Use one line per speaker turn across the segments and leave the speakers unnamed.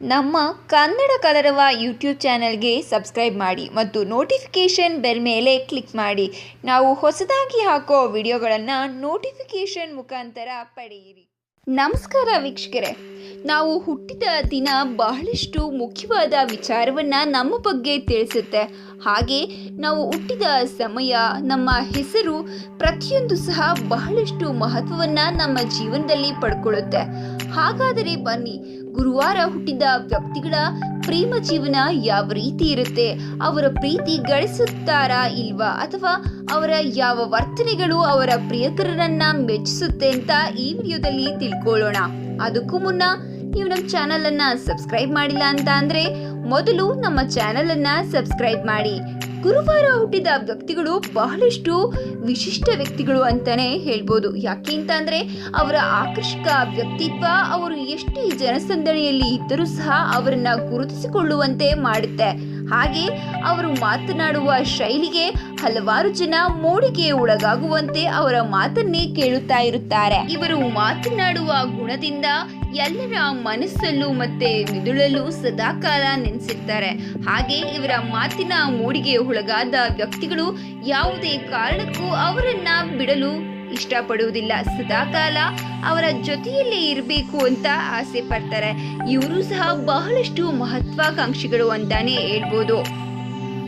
ನಮ್ಮ ಕನ್ನಡ ಕಲರವ ಯೂಟ್ಯೂಬ್ ಚಾನೆಲ್ಗೆ ಸಬ್ಸ್ಕ್ರೈಬ್ ಮಾಡಿ ಮತ್ತು ನೋಟಿಫಿಕೇಷನ್ ಬೆಲ್ ಮೇಲೆ ಕ್ಲಿಕ್ ಮಾಡಿ. ನಾವು ಹೊಸದಾಗಿ ಹಾಕೋ ವಿಡಿಯೋಗಳನ್ನು ನೋಟಿಫಿಕೇಷನ್ ಮುಖಾಂತರ ಪಡೆಯಿರಿ. ನಮಸ್ಕಾರ ವೀಕ್ಷಕರೇ. ನಾವು ಹುಟ್ಟಿದ ದಿನ ಬಹಳಷ್ಟು ಮುಖ್ಯವಾದ ವಿಚಾರವನ್ನು ನಮ್ಮ ಬಗ್ಗೆ ತಿಳಿಸುತ್ತೆ. ಹಾಗೆ ನಾವು ಹುಟ್ಟಿದ ಸಮಯ, ನಮ್ಮ ಹೆಸರು ಪ್ರತಿಯೊಂದು ಸಹ ಬಹಳಷ್ಟು ಮಹತ್ವವನ್ನು ನಮ್ಮ ಜೀವನದಲ್ಲಿ ಪಡ್ಕೊಳ್ಳುತ್ತೆ. ಹಾಗಾದರೆ ಬನ್ನಿ ಗುರುವಾರ ಹುಟ್ಟಿದ ವ್ಯಕ್ತಿಗಳ ಪ್ರೇಮ ಜೀವನ ಯಾವ ರೀತಿ ಇರುತ್ತೆ? ಅವರ ಪ್ರೀತಿ ಗಳಿಸುತ್ತಾರಾ ಇಲ್ವಾ? ಅಥವಾ ಅವರ ಯಾವ ವರ್ತನೆಗಳು ಅವರ ಪ್ರಿಯಕರರನ್ನ ಮೆಚ್ಚಿಸುತ್ತೆ ಅಂತ ಈ ವಿಡಿಯೋದಲ್ಲಿ ತಿಳ್ಕೊಳ್ಳೋಣ. ಅದಕ್ಕೂ ಮುನ್ನ ನೀವು ನಮ್ಮ ಚಾನಲ್ ಅನ್ನ ಸಬ್ಸ್ಕ್ರೈಬ್ ಮಾಡಿಲ್ಲ ಅಂತ ಅಂದ್ರೆ ಮೊದಲು ನಮ್ಮ ಚಾನಲ್ ಅನ್ನ ಸಬ್ಸ್ಕ್ರೈಬ್ ಮಾಡಿ. ಗುರುವಾರ ಹುಟ್ಟಿದ ವ್ಯಕ್ತಿಗಳು ಬಹಳಷ್ಟು ವಿಶಿಷ್ಟ ವ್ಯಕ್ತಿಗಳು ಅಂತಾನೆ ಹೇಳ್ಬೋದು. ಯಾಕೆ ಅಂತ ಅಂದ್ರೆ ಅವರ ಆಕರ್ಷಕ ವ್ಯಕ್ತಿತ್ವ ಅವರು ಎಷ್ಟೇ ಜನಸಂದಣಿಯಲ್ಲಿ ಇದ್ದರೂ ಸಹ ಅವರನ್ನ ಗುರುತಿಸಿಕೊಳ್ಳುವಂತೆ ಮಾಡುತ್ತೆ. ಹಾಗೆ ಅವರು ಮಾತನಾಡುವ ಶೈಲಿಗೆ ಹಲವಾರು ಜನ ಮೋಡಿಗೆ ಒಳಗಾಗುವಂತೆ ಅವರ ಮಾತನ್ನೇ ಕೇಳುತ್ತಾ ಇರುತ್ತಾರೆ. ಇವರು ಮಾತನಾಡುವ ಗುಣದಿಂದ ಎಲ್ಲರ ಮನಸ್ಸಲ್ಲೂ ಮತ್ತೆ ಮಿದುಳಲ್ಲೂ ಸದಾಕಾಲ ನೆನೆಸಿರ್ತಾರೆ. ಹಾಗೆ ಇವರ ಮಾತಿನ ಮೂಡಿಗೆ ಒಳಗಾದ ವ್ಯಕ್ತಿಗಳು ಯಾವುದೇ ಕಾರಣಕ್ಕೂ ಅವರನ್ನ ಬಿಡಲು ಇಷ್ಟಪಡುವುದಿಲ್ಲ. ಸದಾಕಾಲ ಅವರ ಜೊತೆಯಲ್ಲೇ ಇರಬೇಕು ಅಂತ ಆಸೆ ಪಡ್ತಾರೆ. ಇವರು ಸಹ ಬಹಳಷ್ಟು ಮಹತ್ವಾಕಾಂಕ್ಷಿಗಳು ಅಂತಾನೆ ಹೇಳ್ಬೋದು.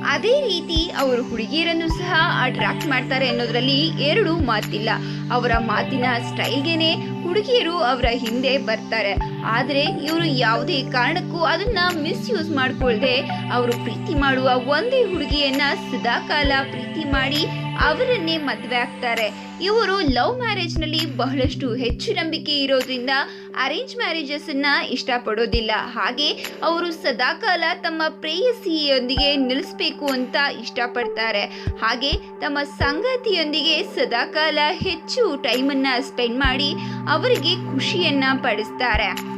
ಅದೇ ರೀತಿ ಅವರು ಹುಡುಗಿಯರನ್ನು ಸಹ ಅಟ್ರಾಕ್ಟ್ ಮಾಡ್ತಾರೆ ಅನ್ನೋದರಲ್ಲಿ ಎರಡು ಮಾತಿಲ್ಲ. ಅವರ ಮಾತಿನ ಸ್ಟೈಲ್ಗೆನೆ ಹುಡುಗಿಯರು ಅವರ ಹಿಂದೆ ಬರ್ತಾರೆ. ಆದರೆ ಇವರು ಯಾವುದೇ ಕಾರಣಕ್ಕೂ ಅದನ್ನ ಮಿಸ್ಯೂಸ್ ಮಾಡಿಕೊಳ್ಳದೆ ಅವರು ಪ್ರೀತಿ ಮಾಡುವ ಒಂದೇ ಹುಡುಗಿಯನ್ನ ಸದಾಕಾಲ ಪ್ರೀತಿ ಮಾಡಿ ಅವರನ್ನೇ ಮದುವೆ ಆಗ್ತಾರೆ. ಇವರು ಲವ್ ಮ್ಯಾರೇಜ್ನಲ್ಲಿ ಬಹಳಷ್ಟು ಹೆಚ್ಚು ನಂಬಿಕೆ ಇರೋದ್ರಿಂದ ಅರೇಂಜ್ ಮ್ಯಾರೇಜಸ್ ಅನ್ನ ಇಷ್ಟಪಡೋದಿಲ್ಲ. ಹಾಗೆ ಅವರು ಸದಾಕಾಲ ತಮ್ಮ ಪ್ರೇಯಸಿಯೊಂದಿಗೆ ನಿಲ್ಲಿಸಬೇಕು ಅಂತ ಇಷ್ಟಪಡ್ತಾರೆ. ಹಾಗೆ ತಮ್ಮ ಸಂಗಾತಿಯೊಂದಿಗೆ ಸದಾಕಾಲ ಹೆಚ್ಚು ಟೈಮನ್ನು ಸ್ಪೆಂಡ್ ಮಾಡಿ ಅವರಿಗೆ ಖುಷಿಯನ್ನು ಪಡಿಸ್ತಾರೆ.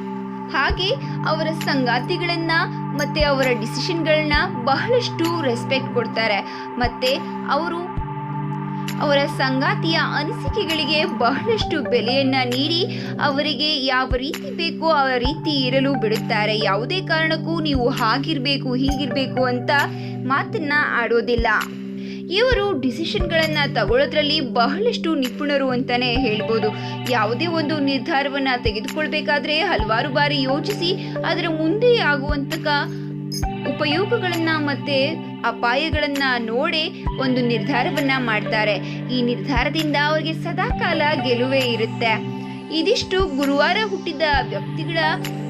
ಹಾಗೆ ಅವರ ಸಂಗಾತಿಗಳನ್ನ ಮತ್ತೆ ಅವರ ಡಿಸಿಷನ್ಗಳನ್ನ ಬಹಳಷ್ಟು ರೆಸ್ಪೆಕ್ಟ್ ಕೊಡ್ತಾರೆ. ಮತ್ತೆ ಅವರು ಅವರ ಸಂಗಾತಿಯ ಅನಿಸಿಕೆಗಳಿಗೆ ಬಹಳಷ್ಟು ಬೆಲೆಯನ್ನ ನೀಡಿ ಅವರಿಗೆ ಯಾವ ರೀತಿ ಬೇಕೋ ಆ ರೀತಿ ಇರಲು ಬಿಡುತ್ತಾರೆ. ಯಾವುದೇ ಕಾರಣಕ್ಕೂ ನೀವು ಹಾಗಿರ್ಬೇಕು, ಹೀಗಿರ್ಬೇಕು ಅಂತ ಮಾತನ್ನ ಆಡೋದಿಲ್ಲ. ಇವರು ಡಿಸಿಷನ್ಗಳನ್ನು ತಗೊಳ್ಳೋದ್ರಲ್ಲಿ ಬಹಳಷ್ಟು ನಿಪುಣರು ಅಂತಾನೆ ಹೇಳ್ಬೋದು. ಯಾವುದೇ ಒಂದು ನಿರ್ಧಾರವನ್ನ ತೆಗೆದುಕೊಳ್ಬೇಕಾದ್ರೆ ಹಲವಾರು ಬಾರಿ ಯೋಚಿಸಿ, ಅದರ ಮುಂದೆ ಆಗುವಂತಕ ಉಪಯೋಗಗಳನ್ನ ಮತ್ತೆ ಅಪಾಯಗಳನ್ನ ನೋಡಿ ಒಂದು ನಿರ್ಧಾರವನ್ನ ಮಾಡ್ತಾರೆ. ಈ ನಿರ್ಧಾರದಿಂದ ಅವರಿಗೆ ಸದಾಕಾಲ ಗೆಲುವೇ ಇರುತ್ತೆ. ಇದಿಷ್ಟು ಗುರುವಾರ ಹುಟ್ಟಿದ ವ್ಯಕ್ತಿಗಳ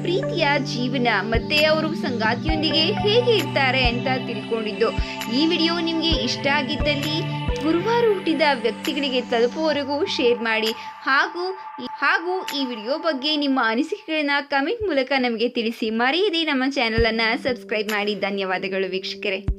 ಪ್ರೀತಿಯ ಜೀವನ ಮತ್ತೆ ಅವರು ಸಂಗಾತಿಯೊಂದಿಗೆ ಹೇಗೆ ಇರ್ತಾರೆ ಅಂತ ತಿಳ್ಕೊಂಡಿದ್ದು. ಈ ವಿಡಿಯೋ ನಿಮಗೆ ಇಷ್ಟ ಆಗಿದ್ದಲ್ಲಿ ಗುರುವಾರ ಹುಟ್ಟಿದ ವ್ಯಕ್ತಿಗಳಿಗೆ ತಲುಪುವವರೆಗೂ ಶೇರ್ ಮಾಡಿ. ಹಾಗೂ ಹಾಗೂ ಈ ವಿಡಿಯೋ ಬಗ್ಗೆ ನಿಮ್ಮ ಅನಿಸಿಕೆಗಳನ್ನ ಕಮೆಂಟ್ ಮೂಲಕ ನಮಗೆ ತಿಳಿಸಿ. ಮರೆಯದೆ ನಮ್ಮ ಚಾನಲನ್ನು ಸಬ್ಸ್ಕ್ರೈಬ್ ಮಾಡಿ. ಧನ್ಯವಾದಗಳು ವೀಕ್ಷಕರೇ.